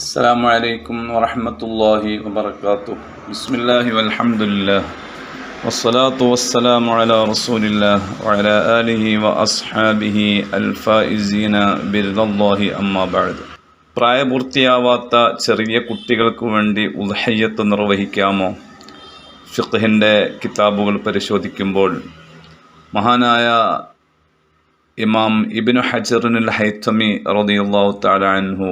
السلام عليكم ورحمة الله وبركاته بسم الله والحمد لله والصلاة والسلام على رسول الله وعلى آله وأصحابه الفائزين برضا الله أما بعد പ്രായപൂർത്തിയാവാത്ത ചെറിയ കുട്ടികൾക്ക് വേണ്ടി ഉദ്ഹയ്യത്ത് നിർവഹിക്കാമോ ഫിഖ്ഹിൻ്റെ കിതാബുകൾ പരിശോധിക്കുമ്പോൾ മഹാനായ ഇമാം ഇബിനു ഹജറിനുൽ ഹൈത്തമി റളിയല്ലാഹു തആല അൻഹു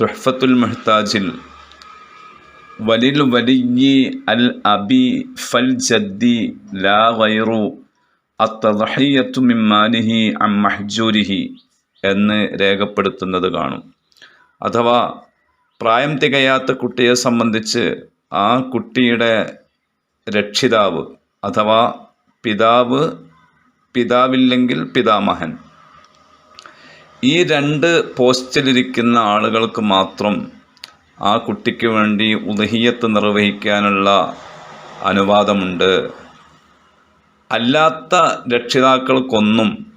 തുഹ്ഫത്തുൽ മെഹ്താജിൽ വലിൽ വലിയി അൽ അബി ഫൽ ജദ്ദി ലാ വൈറു അത്തദഹിയത്തു മിമ്മാലിഹി അം മഹ്ജൂരിഹി എന്ന് രേഖപ്പെടുത്തുന്നത് കാണും. അഥവാ പ്രായം തികയാത്ത കുട്ടിയെ സംബന്ധിച്ച് ആ കുട്ടിയുടെ രക്ഷിതാവ് അഥവാ പിതാവ് പിതാവില്ലെങ്കിൽ പിതാമഹൻ ഈ രണ്ട് പോസ്റ്റിലിരിക്കുന്ന ആളുകൾക്ക് മാത്രം ആ കുട്ടിക്ക് വേണ്ടി ഉദഹിയത്ത് നിർവഹിക്കാനുള്ള അനുവാദമുണ്ട്. അല്ലാത്ത രക്ഷിതാക്കൾക്കൊന്നും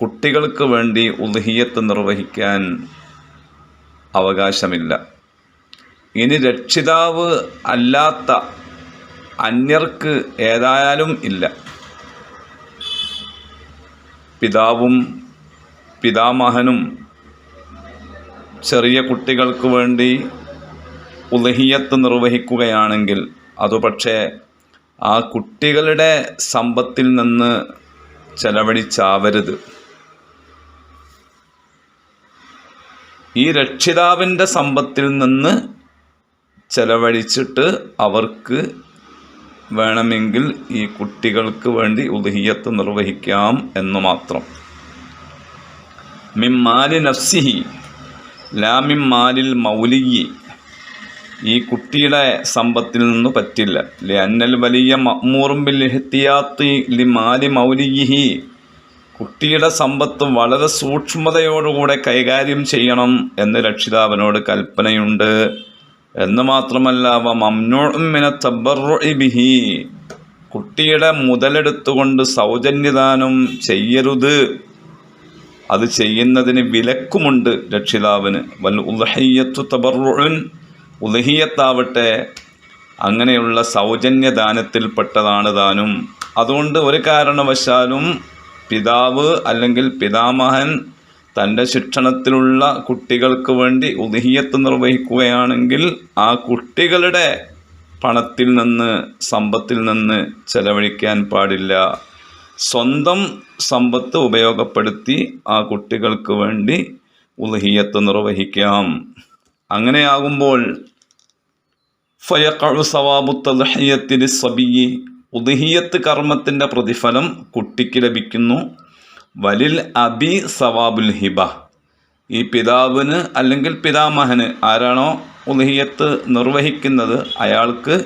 കുട്ടികൾക്ക് വേണ്ടി ഉദഹിയത്ത് നിർവഹിക്കാൻ അവകാശമില്ല. ഇനി രക്ഷിതാവ് അല്ലാത്ത അന്യർക്ക് ഏതായാലും ഇല്ല. പിതാവും പിതാമഹനും ചെറിയ കുട്ടികൾക്ക് വേണ്ടി ഉലഹിയത്ത് നിർവഹിക്കുകയാണെങ്കിൽ അതു പക്ഷേ ആ കുട്ടികളുടെ സമ്പത്തിൽ നിന്ന് ചെലവഴിച്ചാവരുത്. ഈ രക്ഷിതാവിന്റെ സമ്പത്തിൽ നിന്ന് ചെലവഴിച്ചിട്ട് അവർക്ക് വേണമെങ്കിൽ ഈ കുട്ടികൾക്ക് വേണ്ടി ഉദഹിയത്ത് നിർവഹിക്കാം എന്ന് മാത്രം. മിമ്മാലി നഫ്സിഹി ലാമിമ്മാലിൽ മൗലിയി. ഈ കുട്ടിയുടെ സമ്പത്തിൽ നിന്ന് പറ്റില്ല. ലി അന്നൽ വലിയ മഅ്മൂറും ബിൽ ഇഹ്തിയാത്തി ലി മാലി മൗലിയിഹി. കുട്ടിയുടെ സമ്പത്ത് വളരെ സൂക്ഷ്മതയോടുകൂടെ കൈകാര്യം ചെയ്യണം എന്ന് രക്ഷിതാവിനോട് കൽപ്പനയുണ്ട്. എന്ന് മാത്രമല്ല അവ മമ്നോമിന ബിഹി. കുട്ടിയുടെ മുതലെടുത്തുകൊണ്ട് സൗജന്യദാനം ചെയ്യരുത്. അത് ചെയ്യുന്നതിന് വിലക്കുമുണ്ട് രക്ഷിതാവിന്. വൽ ഉദഹയ്യത്തു തബറുൻ ഉലഹിയത്താവട്ടെ അങ്ങനെയുള്ള സൗജന്യ ദാനത്തിൽപ്പെട്ടതാണ് താനും അതുകൊണ്ട് ഒരു കാരണവശാലും പിതാവ് അല്ലെങ്കിൽ പിതാമഹൻ തന്റെ ശിക്ഷണത്തിലുള്ള കുട്ടികൾക്ക് വേണ്ടി ഉദഹിയത്ത് നിർവഹിക്കുകയാണെങ്കിൽ ആ കുട്ടികളുടെ പണത്തിൽ നിന്ന് സമ്പത്തിൽ നിന്ന് ചെലവഴിക്കാൻ പാടില്ല. സ്വന്തം സമ്പത്ത് ഉപയോഗപ്പെടുത്തി ആ കുട്ടികൾക്ക് വേണ്ടി ഉലഹിയത്ത് നിർവഹിക്കാം. അങ്ങനെയാകുമ്പോൾ ഫയക്കഴു സവാബു തലഹയ്യത്തിന് സബിയി ഉദഹിയത്ത് കർമ്മത്തിന്റെ പ്രതിഫലം കുട്ടിക്ക് ലഭിക്കുന്നു. വലിൽ അബി സവാബുൽ ഹിബ. ഈ പിതാവിന് അല്ലെങ്കിൽ പിതാമഹന് ആരാണോ ഉദഹിയത്ത് നിർവഹിക്കുന്നത് അയാൾക്ക്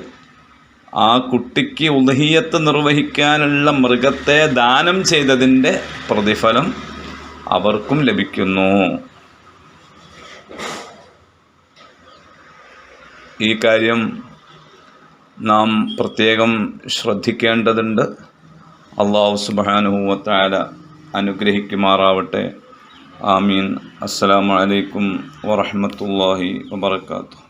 ആ കുട്ടിക്ക് ഉദഹീയത്ത് നിർവഹിക്കാനുള്ള മൃഗത്തെ ദാനം ചെയ്തതിന്റെ പ്രതിഫലം അവർക്കും ലഭിക്കുന്നു. ഈ കാര്യം നാം പ്രത്യേകം ശ്രദ്ധിക്കേണ്ടതുണ്ട്. അള്ളാഹു സുബാനുഭവത്തായ അനുഗ്രഹിക്കുമാറാവട്ടെ. ആമീൻ. അസ്സലാമു അലൈക്കും വറഹമത്തല്ലാഹി വബർക്കാത്തു